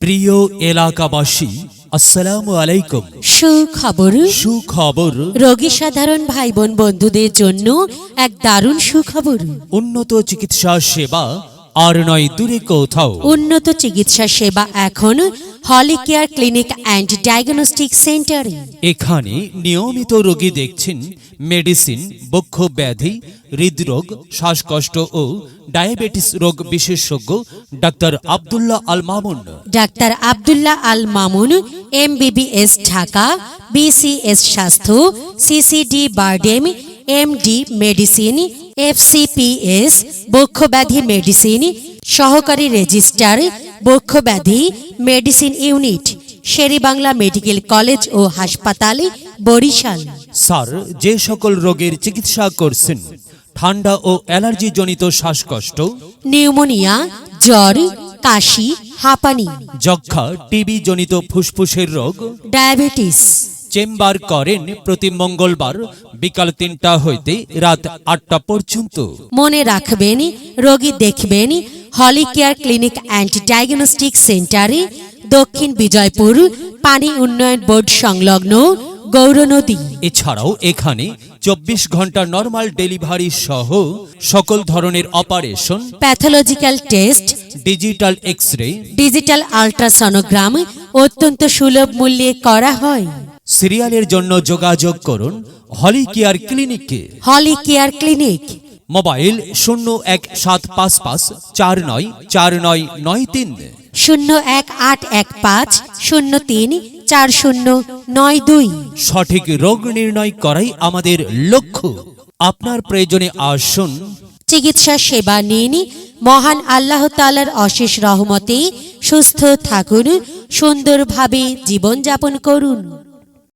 প্রিয় এলাকাবাসী আসসালামু আলাইকুম। সুখবর? সুখবর। রোগী সাধারণ ভাই বোন বন্ধুদের জন্য এক দারুণ সুখবর। উন্নত চিকিৎসা সেবা আর নয় দূরে কোথাও। উন্নত চিকিৎসা সেবা এখন holy care clinic and diagnostic সেন্টারে। এখানে নিয়মিত রোগী দেখছেন মেডিসিন বক্ষ ব্যাধি হৃদরোগ শ্বাসকষ্ট ও ডায়াবেটিস রোগ বিশেষজ্ঞ doctor Abdullah Al Mamun. Doctor Abdullah Al Mamun MBBS Dhaka BCS স্বাস্থ্য CCD BIRDEM MD medicine FCPS বক্ষব্যাধি medicine সহকারী registrar বক্ষব্যাধি medicine unit Sher-e-Bangla medical college ও হাসপাতাল বরিশাল। স্যার যে সকল রোগের চিকিৎসা করছেন ঠান্ডা ও অ্যালার্জি জনিত শ্বাসকষ্ট নিউমোনিয়া জ্বর কাশি হাঁপানি যক্ষা টিবি জনিত ফুসফুসের রোগ ডায়াবেটিস চেম্বার করেন প্রতি মঙ্গলবার বিকাল তিনটা হইতে রাত আটটা পর্যন্ত। মনে রাখবেন রোগী দেখবেন holy care clinic and diagnostic সেন্টারে দক্ষিণ বিজয়পুর পানি উন্নয়ন বোর্ড সংলগ্ন গৌরনদী। এছাড়াও এখানে চব্বিশ ঘণ্টা নর্মাল ডেলিভারি সহ সকল ধরনের operation pathological test digital X ray digital ultrasonogram অত্যন্ত সুলভ মূল্যে করা হয়। সিরিয়ালের জন্য যোগাযোগ করুন হলি কেয়ার ক্লিনিকে হলি কেয়ার ক্লিনিক। মোবাইল শূন্য এক সাত পাঁচ পাঁচ চার নয় চার নয় নয় তিন। শূন্য এক আট এক পাঁচ শূন্য তিন চার শূন্য নয় দুই। সঠিক রোগ নির্ণয় করাই আমাদের লক্ষ্য। আপনার প্রয়োজনে আসুন। চিকিৎসা সেবা নিন। মহান আল্লাহ তালার অশেষ রহমতে সুস্থ থাকুন। সুন্দরভাবে জীবনযাপন করুন।